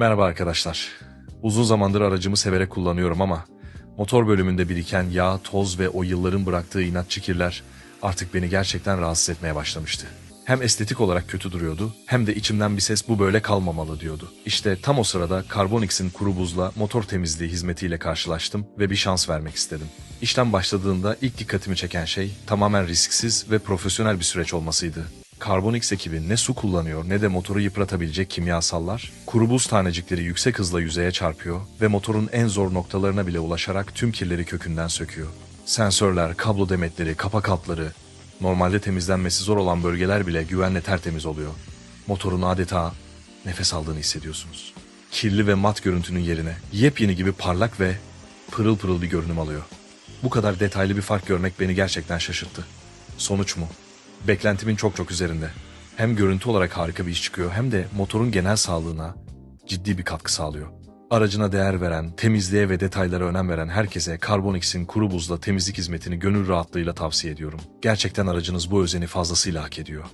Merhaba arkadaşlar. Uzun zamandır aracımı severek kullanıyorum ama motor bölümünde biriken yağ, toz ve o yılların bıraktığı inatçı kirler artık beni gerçekten rahatsız etmeye başlamıştı. Hem estetik olarak kötü duruyordu hem de içimden bir ses bu böyle kalmamalı diyordu. İşte tam o sırada Carbonix'in kuru buzla motor temizliği hizmetiyle karşılaştım ve bir şans vermek istedim. İşlem başladığında ilk dikkatimi çeken şey tamamen risksiz ve profesyonel bir süreç olmasıydı. Carbonix ekibi ne su kullanıyor ne de motoru yıpratabilecek kimyasallar, kuru buz tanecikleri yüksek hızla yüzeye çarpıyor ve motorun en zor noktalarına bile ulaşarak tüm kirleri kökünden söküyor. Sensörler, kablo demetleri, kapak altları, normalde temizlenmesi zor olan bölgeler bile güvenle tertemiz oluyor. Motorun adeta nefes aldığını hissediyorsunuz. Kirli ve mat görüntünün yerine yepyeni gibi parlak ve pırıl pırıl bir görünüm alıyor. Bu kadar detaylı bir fark görmek beni gerçekten şaşırttı. Sonuç mu? Beklentimin çok çok üzerinde. Hem görüntü olarak harika bir iş çıkıyor hem de motorun genel sağlığına ciddi bir katkı sağlıyor. Aracına değer veren, temizliğe ve detaylara önem veren herkese Carbonix'in kuru buzla temizlik hizmetini gönül rahatlığıyla tavsiye ediyorum. Gerçekten aracınız bu özeni fazlasıyla hak ediyor.